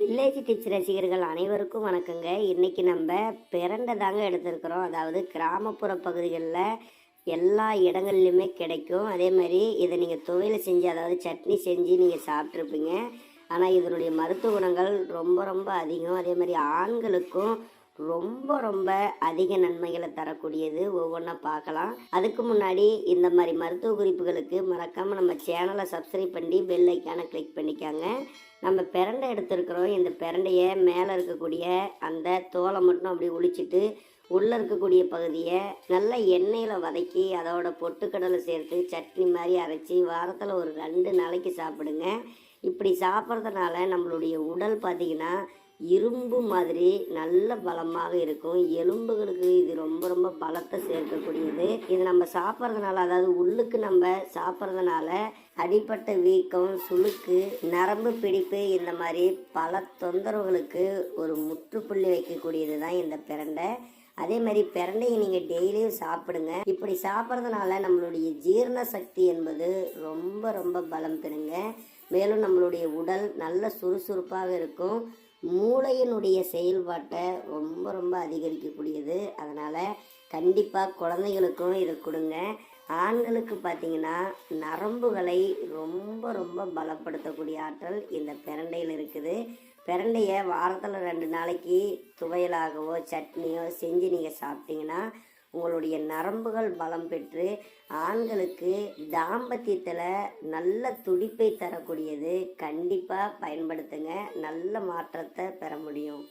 Village tips ரசிகர்கள் அனைவருக்கும் வணக்கங்க. இன்றைக்கி நம்ம பிறண்டதாங்க எடுத்திருக்கிறோம். அதாவது கிராமப்புற பகுதிகளில் எல்லா இடங்கள்லையுமே கிடைக்கும். அதே மாதிரி இதை நீங்கள் துவையில் செஞ்சு அதாவது சட்னி செஞ்சு நீங்கள் சாப்பிட்ருப்பீங்க ஆனால் இதனுடைய மருத்துவ குணங்கள் ரொம்ப ரொம்ப அதிகம். அதே மாதிரி ஆண்களுக்கும் ரொம்ப ரொம்ப அதிக நன்மைகளை தரக்கூடியது ஒவ்வொன்றா பார்க்கலாம். அதுக்கு முன்னாடி இந்த மாதிரி மருத்துவ குறிப்புகளுக்கு மறக்காமல் நம்ம சேனலை சப்ஸ்கிரைப் பண்ணி பெல் ஐக்கானை கிளிக் பண்ணிக்காங்க. நம்ம பிரண்டை எடுத்திருக்கிறோம். இந்த பிரண்டையை மேலே இருக்கக்கூடிய அந்த தோலை மட்டும் அப்படி ஒழிச்சிட்டு உள்ளே இருக்கக்கூடிய பகுதியை நல்லா எண்ணெயில் வதக்கி அதோட பொட்டுக்கடலை சேர்த்து சட்னி மாதிரி அரைச்சி வாரத்தில் ஒரு ரெண்டு நாளைக்கு சாப்பிடுங்க. இப்படி சாப்பிட்றதுனால நம்மளுடைய உடல் பார்த்திங்கன்னா இரும்பு மாதிரி நல்ல பலமாக இருக்கும். எலும்புகளுக்கு இது ரொம்ப ரொம்ப பலத்தை சேர்க்கக்கூடியது. இது நம்ம சாப்பிட்றதுனால அதாவது உள்ளுக்கு நம்ம சாப்பிட்றதுனால அடிப்பட்ட வீக்கம் சுளுக்கு நரம்பு பிடிப்பு இந்த மாதிரி பல தொந்தரவுகளுக்கு ஒரு முற்றுப்புள்ளி வைக்கக்கூடியது தான் இந்த பிரண்டை. அதே மாதிரி பிரண்டையை நீங்கள் டெய்லியும் சாப்பிடுங்க. இப்படி சாப்பிட்றதுனால நம்மளுடைய ஜீரண சக்தி என்பது ரொம்ப ரொம்ப பலம் பெறுங்க. மேலும் நம்மளுடைய உடல் நல்ல சுறுசுறுப்பாக இருக்கும். மூளையினுடைய செயல்பாட்டை ரொம்ப ரொம்ப அதிகரிக்கக்கூடியது. அதனால் கண்டிப்பாக குழந்தைகளுக்கும் இதை கொடுங்க. ஆண்களுக்கு பார்த்தீங்கன்னா நரம்புகளை ரொம்ப ரொம்ப பலப்படுத்தக்கூடிய ஆற்றல் இந்த பிரண்டையில் இருக்குது. பிரண்டையை வாரத்தில் ரெண்டு நாளைக்கு துவையலாகவோ சட்னியோ செஞ்சு நீங்கள் சாப்பிட்டீங்கன்னா உங்களுடைய நரம்புகள் பலம் பெற்று ஆண்களுக்கு தாம்பத்தியத்தில் நல்ல துடிப்பை தரக்கூடியது. கண்டிப்பாக பயன்படுத்துங்க. நல்ல மாற்றத்தை பெற முடியும்.